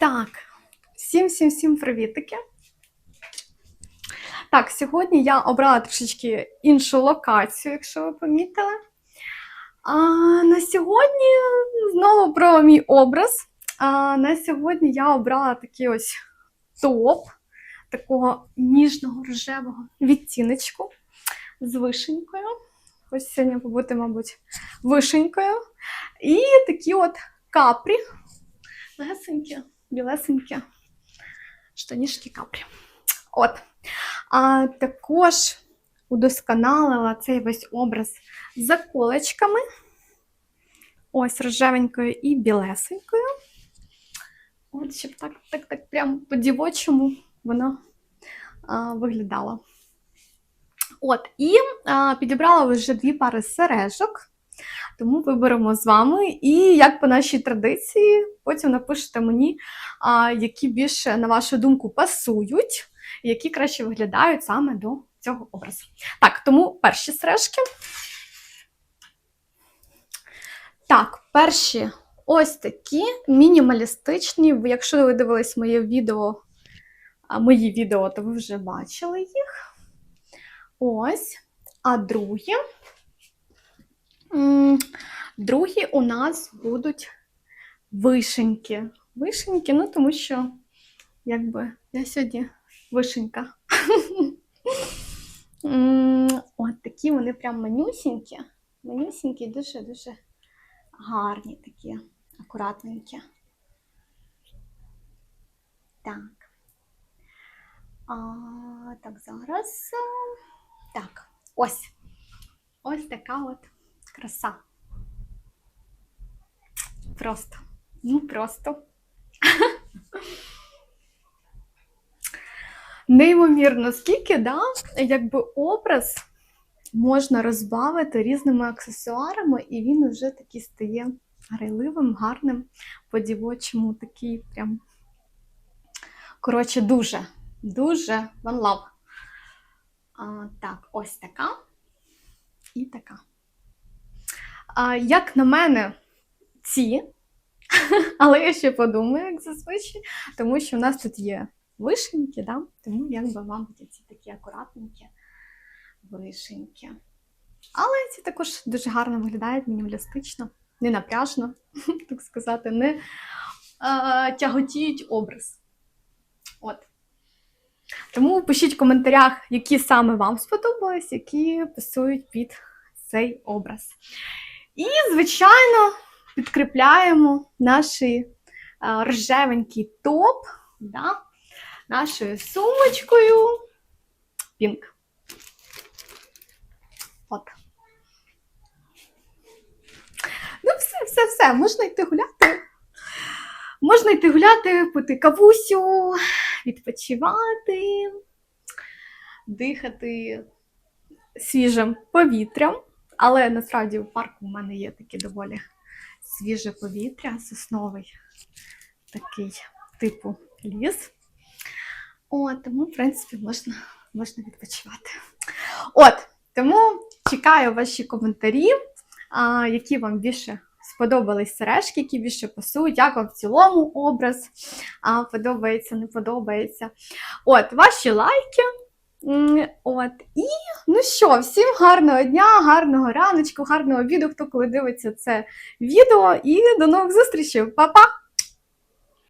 Так, всім-всім-всім привітики. Так, сьогодні я обрала трішечки іншу локацію, якщо ви помітили. А, на сьогодні знову про мій образ. А, на сьогодні я обрала такий ось топ такого ніжного рожевого відтіночку з вишенькою. Ось сьогодні побути, мабуть, вишенькою. І такі от капрі. Легесенькі, білесенькі штанішки капрі. От. А також удосконалила цей весь образ заколочками. Ось рожевенькою і білесенькою. От, щоб так, так, так прям по-дівочому воно а, виглядало. От, і а, підібрала вже дві пари сережок. Тому виберемо з вами. І як по нашій традиції, потім напишете мені, які більше, на вашу думку, пасують, які краще виглядають саме до цього образу. Так, тому перші сережки. Так, перші ось такі мінімалістичні. Якщо ви дивились моє відео, мої відео, то ви вже бачили їх. Ось. А другі. Другі у нас будуть вишеньки. Вишеньки, ну тому що, якби, я сьогодні вишенька. От такі вони прям манюсінькі. Манюсінькі, дуже-дуже гарні такі, акуратненькі. Так. А, так, зараз. Так, ось. Ось така от краса. Просто. Ну, просто. Неймовірно, скільки, да, якби образ можна розбавити різними аксесуарами, і він вже такий стає грайливим, гарним, по-дівочому, такий прям. Коротше, дуже, дуже one love. А, так, ось така і така. А, як на мене, ці, але я ще подумаю, як зазвичай, тому що в нас тут є вишеньки, да? тому якби, мабуть, ці такі акуратненькі вишеньки. Але ці також дуже гарно виглядають, мінімалістично, не напряжно, так сказати, не а, тяготіють образ. От. Тому пишіть в коментарях, які саме вам сподобались, які пасують під цей образ. І, звичайно, підкріпляємо наш е, рожевенький топ да, нашою сумочкою Пінк. От. Ну, все, все, все, можна йти гуляти. Можна йти гуляти, пити кавусю, відпочивати, дихати свіжим повітрям. Але насправді в парку у мене є таке доволі свіже повітря, сосновий такий типу ліс. От, тому, в принципі, можна, можна відпочивати. От, тому чекаю ваші коментарі, а, які вам більше сподобались сережки, які більше пасують, як вам в цілому образ а, подобається, не подобається. От, ваші лайки. От, і ну що, всім гарного дня, гарного раночку, гарного обіду, хто коли дивиться це відео, і до нових зустрічей. Па-па!